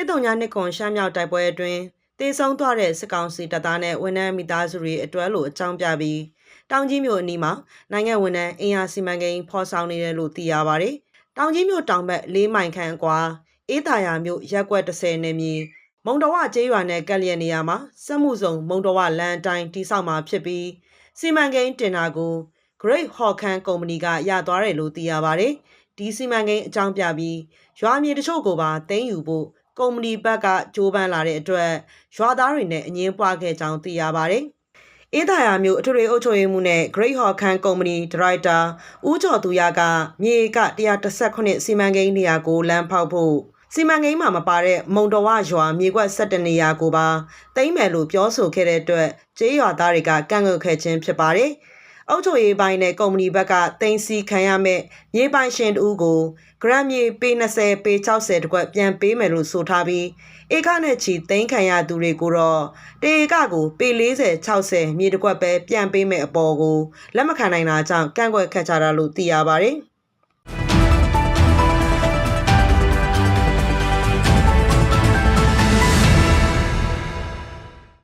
တစ်တုံညာနှစ်ကွန်ရှမ်းမြောက်တိုက်ပွဲအတွင်းတေဆုံးသွားတဲ့စစ်ကောင်စီတပ်သားနဲ့ဝန်ထမ်းမိသားစုတွေအတွက်လို့အကြောင်းပြပြီးတောင်ကြီးမြို့အနီးမှာနိုင်ငံဝန်ထမ်းအင်အားစီမံကိန်းဖော်ဆောင်နေတယ်လို့သိရပါတယ်။တောင်ကြီးမြို့တောင်ဘက်၄မိုင်ခန့်အကွာအေးတာယာမြို့ရက်ကွက်30နယ်မြေမုံတော်ဝကျေးရွာနဲ့ကက်လျက်နေရာမှာစက်မှုစုံမုံတော်ဝလမ်းအတိုင်းတိစောက်မှာဖြစ်ပြီးစီမံကိန်းတင်တာကို Great Hawkan ကုမ္ပဏီကရသွားတယ်လို့သိရပါတယ်။ဒီစီမံကိန်းအကြောင်းပြပြီးရွာမြေတချို့ကိုပါသိမ်းယူဖို့ ကုမ္ပဏီဘက်ကကြိုးပမ်းလာတဲ့အတွက်ရွာသားတွေနဲ့အငင်းပွားခဲ့ကြောင်းသိရပါတယ်။အေးသာယာမျိုးအထွေထွေအုပ်ချုပ်ရေးမှုနဲ့ Great Hawkan ကုမ္ပဏီဒါရိုက်တာဦးကျော်သူရကမြေက118စီမံကိန်းနေရာကိုလမ်းဖောက်ဖို့စီမံကိန်းမှာမပါတဲ့မုံတော်ဝရွာမြေကွက်17နေရာကိုပါတိမ့်မယ်လို့ပြောဆိုခဲ့တဲ့အတွက်ကျေးရွာသားတွေကကန့်ကွက်ခဲ့ခြင်းဖြစ်ပါတယ်။ အုပ်ချုပ်ရေးပိုင်းနဲ့ကုမ္ပဏီဘက်ကတင်စီခံရမဲ့မြေပိုင်ရှင်တူကိုဂရမ်မြေပေ20ပေ60တကွက်ပြန်ပေးမယ်လို့ဆိုထားပြီးဧကနဲ့ချီသိမ်းခံရသူတွေကိုတော့တေဧကကိုပေ40 60မြေတကွက်ပဲပြန်ပေးမယ်အပေါ်ကိုလက်မခံနိုင်တာကြောင့်ကန့်ကွက်ခတ်ကြတာလို့သိရပါတယ်။